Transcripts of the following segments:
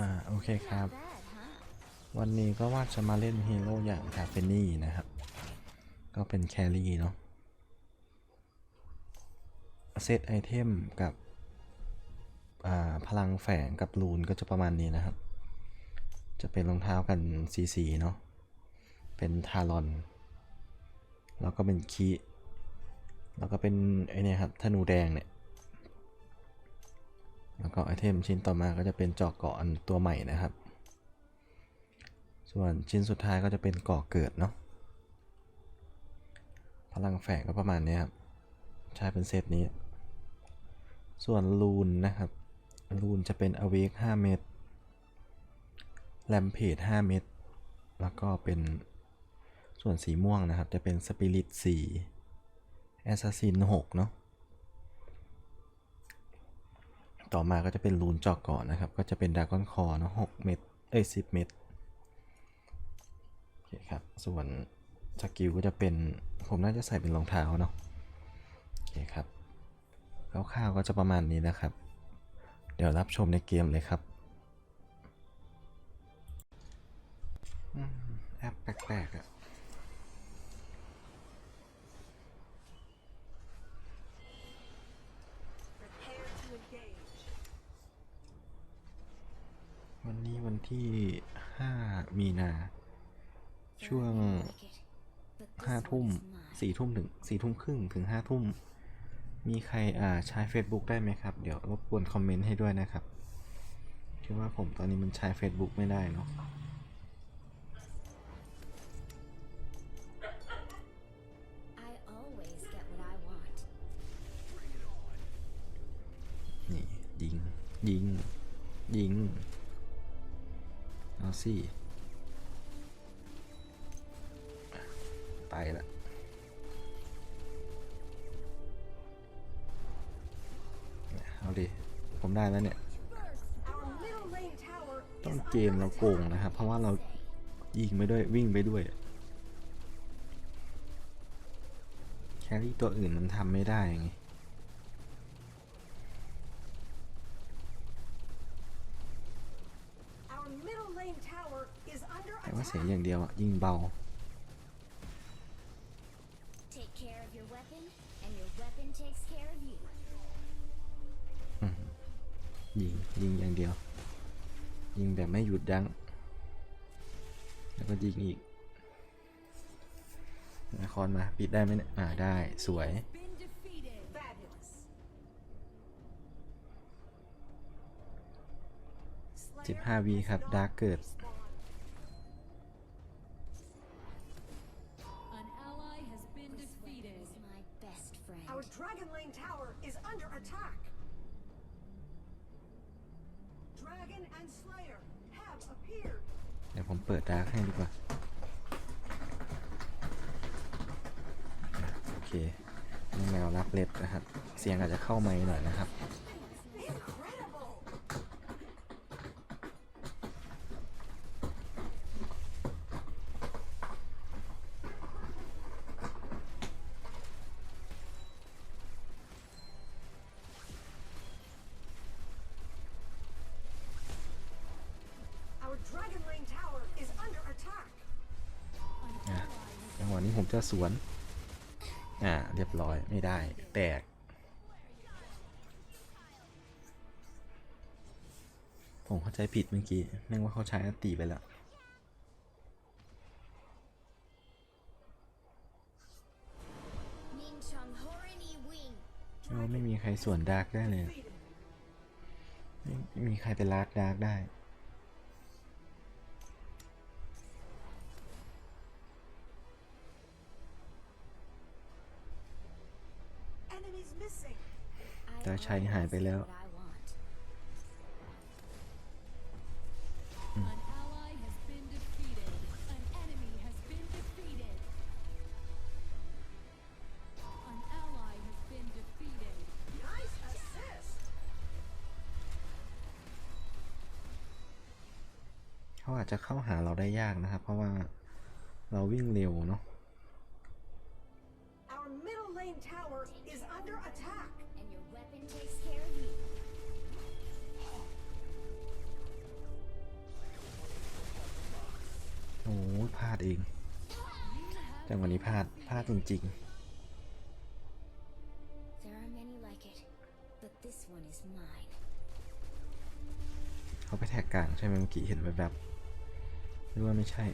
อ่าโอเคครับ วันนี้ก็ว่าจะมาเล่นฮีโร่อย่างคาเฟนี่นะครับ ก็เป็นแครี่เนาะเซตไอเทมกับอ่าพลังแฝงกับรูนก็จะประมาณนี้นะครับ จะเป็นรองเท้ากันสีสีเนาะ เป็นทารอน แล้วก็เป็นคีแล้วก็เป็นไอเนี่ยครับธนูแดงเนี่ย แล้วก็ไอเทมชิ้นต่อมาก็จะเป็นจอกเกาะอันตัวใหม่นะครับ ส่วนชิ้นสุดท้ายก็จะเป็นก่อเกิดเนาะ พลังแฝงก็ประมาณนี้ครับ ใช้เป็นเซตนี้ ส่วนลูนนะครับ ลูนจะเป็นอเวก5เม็ด แลมเพจ5เม็ด แล้วก็เป็นส่วนสีม่วงนะครับ จะเป็นสปิริต4แอสซัสซิน6เนาะ ต่อมาก็จะเป็นลูนจอกก่อนนะครับ ก็จะเป็นดากอนคอเนาะ6เม็ดเอ้ย10เม็ดโอเคครับ ส่วนสกิลก็จะเป็นผมน่าจะใส่เป็นรองเท้าเนาะโอเคครับคร่าวๆก็จะประมาณนี้นะครับ เดี๋ยวรับชมในเกมเลยครับแอปแปลกๆอะ วันนี้วันที่ 5 มีนา ช่วงห้าทุ่มสี่ทุ่มถึงสี่ทุ่มครึ่งถึงห้าทุ่ม มีใครอ่าใช้ Facebook ได้ไหมครับ เดี๋ยวรบกวนคอมเมนต์ให้ด้วยนะครับคือว่าผมตอนนี้มันใช้ Facebook ไม่ได้เนาะนี่ยิงยิงยิง เอาสิไปละเอาดิ ผมได้แล้วเนี่ย ต้น is เกมเราโกงนะครับ เพราะว่าเรายิงไปด้วยวิ่งไปด้วย แครี่ตัวอื่นมันทำไม่ได้ไง Our middle lane tower is under แต่ว่า เสีย attack. อย่างเดียวอะยิงเบา Take care of your weapon, and your weapon takes care of you. ยิงยิงอย่างเดียว ยิงแบบไม่หยุดยั้งแล้วก็ยิงอีกนะคอนมาปิดได้ไหมเนี่ยอ่าได้สวย Been defeated. Fabulous. 15วีครับดาร์กเกิด dragon lane tower is under attack. Dragon and Slayer have appeared. เดี๋ยวผมเปิดดาร์กให้ดีกว่า โอเคนี่แมวรับเล็บนะครับ เสียงอาจจะเข้าไมค์หน่อยนะครับ ผมจะสวน อ่า เรียบร้อยไม่ได้ แตก ผมเข้าใจผิดเมื่อกี้นึกว่าเขาใช้อัตีไปแล้ว Ning Chong Horin Yi Wing. โอ้ไม่มีใครสวนดาร์กได้เลย ไม่มีใครไปลาดดาร์กได้ ชัยหายไปแล้วเขาอาจจะเข้าหาเราได้ยากนะครับ เพราะว่าเราวิ่งเร็วเนาะ จริง There are many like it, but this one is mine. ๆเขาไปแท็กกลางใช่ไหมเมื่อกี้เห็นแบบๆหรือว่าไม่ใช่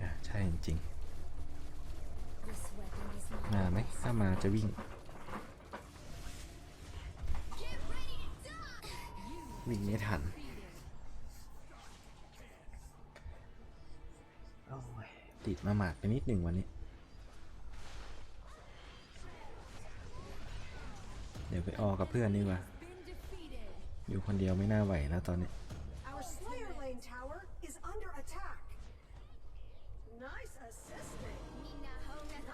อะใช่จริง This weapon is ๆ mine. มาไหมถ้ามาจะวิ่ง Get ready to die! วิ่งไม่ทัน ติดมาหมากไปนิดหนึ่งวันนี้ เดี๋ยวไปออกับเพื่อนดีกว่า Been defeated. อยู่คนเดียวไม่น่าไหวแล้วตอนนี้ Our Slayer Lane tower is under attack. Nice assisting.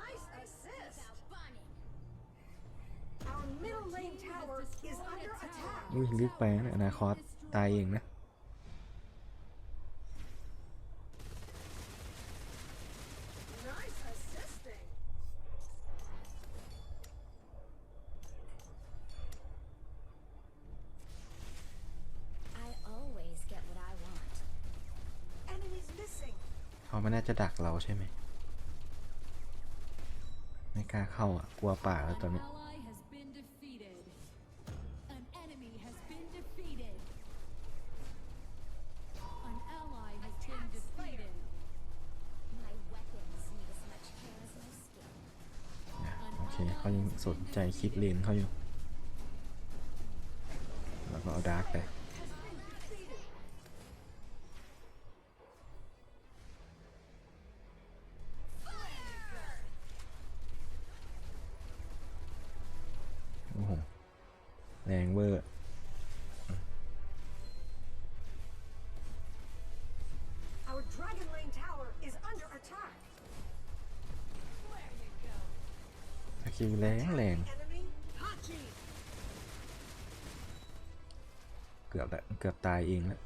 Nice assist. Our middle lane tower is under attack. อุ้ยลึกไปนะอนาคตตายเองนะ ไม่น่าจะดักเราใช่ไหมไม่กล้าเข้าอะ กลัวป่าแล้วตอน An นี้ ally has been defeated. An enemy has been defeated. An ally has been defeated. My weapons need as much care as my skin. อะโอเคเขายังสนใจคลิปเลนเขาอยู่ แล้วก็เอาดาร์กไป สกิลแรงแรง Enemy Hachi. เกือบละเกือบตายเองแล้ว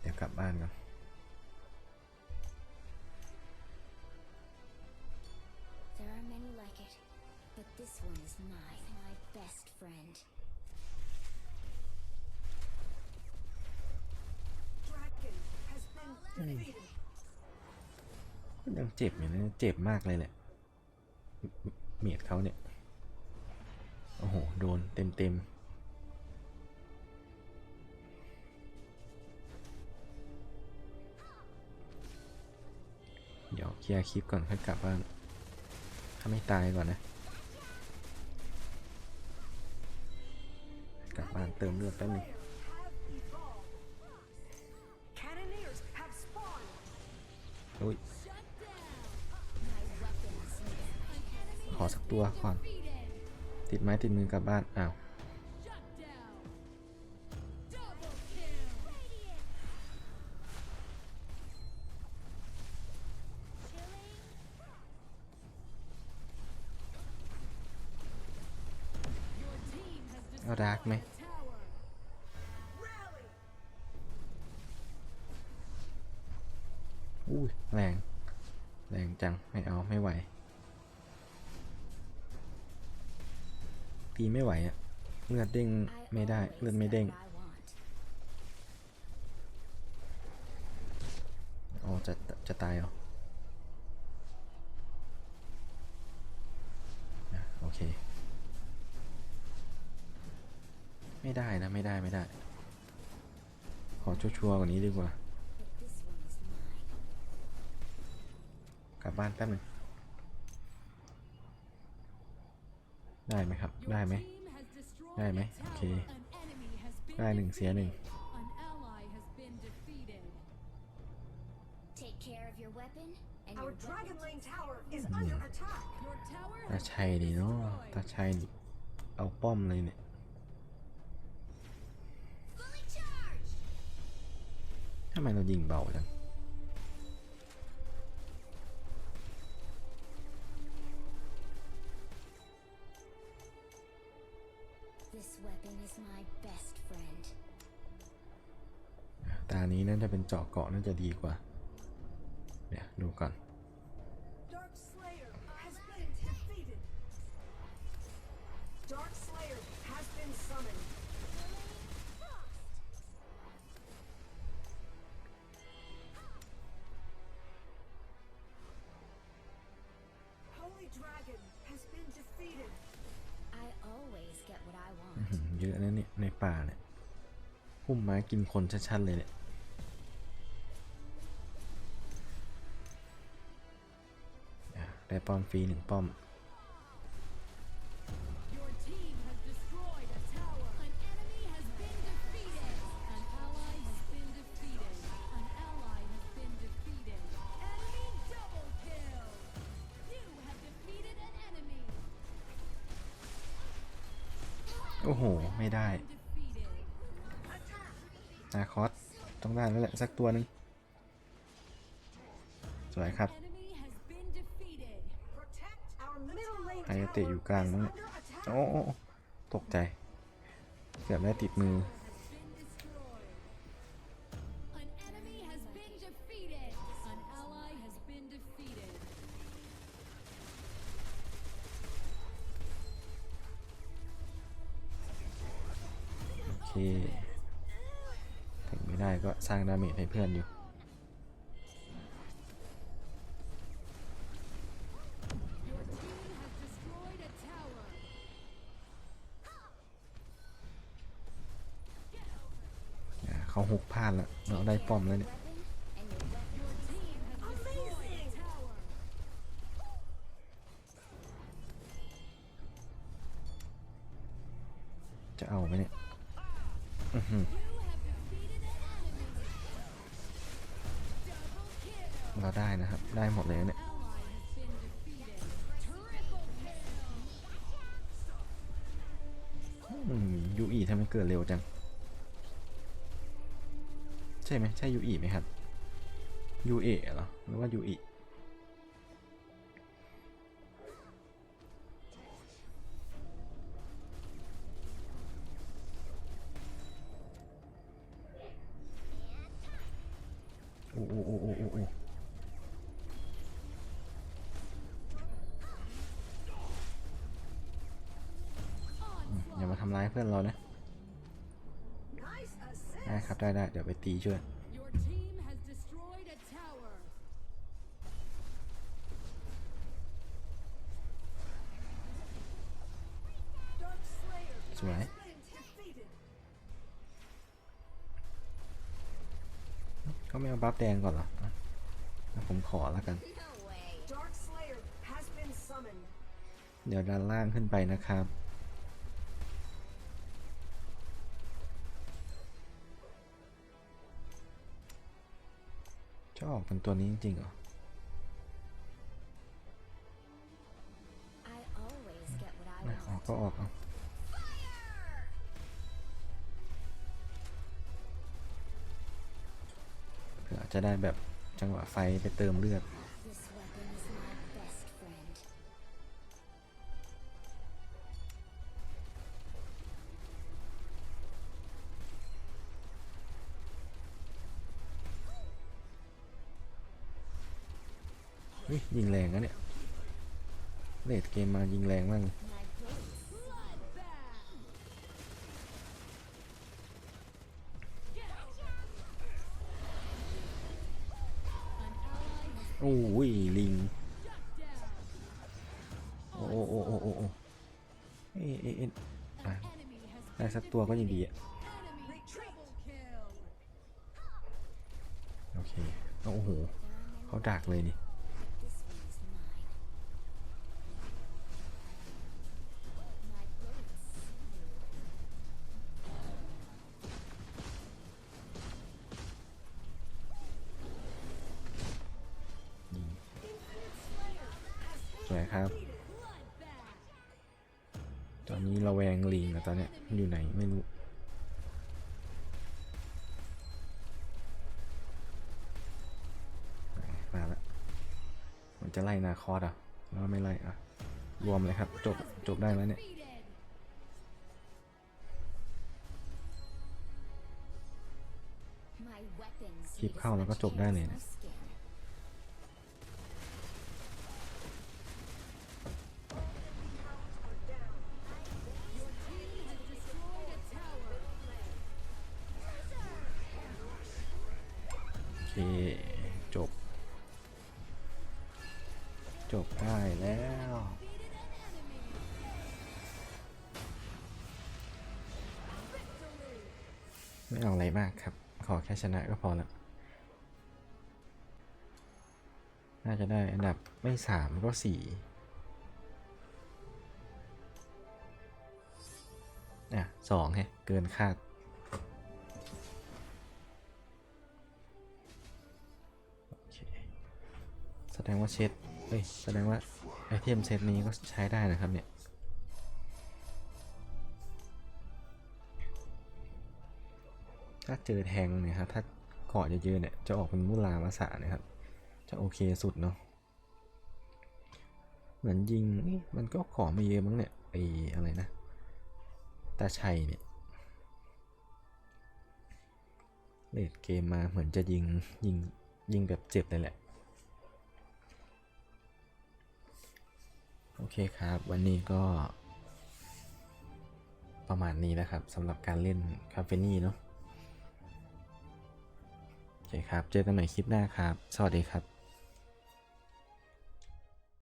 เดี๋ยวกลับบ้านก่อน There are many like it, but this one is mine. My best friend. Dragon has been defeated. ก็ยังเจ็บอยู่นะเจ็บมากเลยแหละ เมียดเขาเนี่ย โอ้โห โดนเต็มเต็มๆเดี๋ยวเคลียร์คลิปก่อนค่อยกลับบ้าน ถ้าไม่ตายก่อนนะ กลับบ้านเติมเลือดแป๊บนึง Slayer have evolved. Cannoneers have spawned. อุ้ย อสักตัวก่อน ติดไม้ติดมือกลับบ้านอ้าวเอาดาร์กไหมอุ้ยแรง แรงจัง ไม่เอา ไม่ไหว ตีไม่ไหวอะเลือดเด้งไม่ได้เลือดไม่เด้งอ๋อจะจะตายเหรออะโอเค ไม่ได้นะ ไม่ได้ไม่ได้ ขอชัวร์ๆกว่านี้ดีกว่า กลับบ้านแป๊บนึง ได้ไหมครับ Your ได้ไหม team has destroyed ได้ไหม a โอเค tower. An enemy has been ได้หนึ่งเสียหนึ่ง defeated. An ally has been defeated. Take care of your weapon, and Our your Dragon weapon Lane tower is under attack. Your tower ถ้า has ใช่ been ดีเนาะ destroyed. ถ้าใช่นี่เอาป้อมเลยเนี่ย fully charged. ทำไมเรายิงเบาจัง ตานี้น่าจะเป็นเจาะเกาะน่าจะดีกว่า เดี๋ยวดูก่อน เยอะนะเนี่ยในป่าเนี่ยพุ่มไม้กินคนชัดๆเลยเนี่ยได้ป้อมฟรีหนึ่งป้อม ไม่ได้ Defeated. นาคอสต้องได้แล้วแหละ สักตัวหนึง สวยครับ Enemy has been defeated. Protect our middle lane ไฮยาเตะอยู่กลาง is มั้งเนี่ย under attack. โอ้โอ้โอ้ตกใจ เกือบได้ติดมือ เคถึงไม่ได้ก็สร้างดาเมจให้เพื่อนอยู่เขาหกพลาดแล้วเราได้ป้อมแล้วเนี่ย เราได้นะครับ ได้หมดเลยเนี่ยยูอีทำไมเกิดเร็วจัง ใช่ไหมใช่ยูอีไหมครับยูเอเหรอหรือว่ายูอี โอ้โอ้โอ้โอ้โอ้อย่ามาทำร้ายเพื่อนเรานะได้ครับได้ได้เดี๋ยวไปตีช่วย เขาไม่เอาบัฟแดงก่อนเหรออะอะผมขอแล้วกัน No way. Dark Slayer has been summoned. เดี๋ยวด้านล่างขึ้นไปนะครับจะออกเป็นตัวนี้จริงๆเหรอ I always get what I ไม่ออก want. ก็ออกเอา จะได้แบบจังหวะไฟไปเติมเลือดเฮ้ยยิงแรงนะเนี่ยเลดเกมมายิงแรงมากเลย โอ้ยลิงโอ้โอ้โอ้โอ้โอ้โอ้เอ๊ะเอ๊ะเอ๊ะได้สักตัวก็ยังดีอะ โอเค โอ้โหเขาดักเลยนี่ วยครับ Bloodbath. ตอนนี้เราแวงลิงอะตอนเนี้ยมันอยู่ไหนไม่รู้มาแล้วมันจะไล่นาคอสอะแล้วไม่ไล่อะ รวมเลยครับ จบ จบได้แล้วเนี่ย Defeated. My weapons. คลิป need as เข้าแล้วก็ much จบได้ hair เลย as นะ จบ จบได้แล้ว ไม่เอาอะไรมากครับ ขอแค่ชนะก็พอละน่าจะได้อันดับไม่สามก็สี่อะสองแฮะเกินคาด ดงว่าเซตเอ้ยแสดงว่าไอเทมเซตนี้ก็ใช้ได้นะครับเนี่ยถ้าเจอแทงเนี่ยครับถ้าเกาะเยอะๆเนี่ยจะออกเป็นมุลามาสานะครับ จะโอเคสุดเนาะเหมือนยิงมันก็ขอไม่เยอะมั้งเนี่ยไออะไรนะตาชัยเนี่ยเลดเกมมาเหมือนจะยิงยิงยิงแบบเจ็บเลยแหละ โอเคครับ วันนี้ก็ ประมาณนี้นะครับสำหรับการเล่นคาเฟนี่เนาะโอเคครับ เจอกันใหม่คลิปหน้าครับ สวัสดีครับ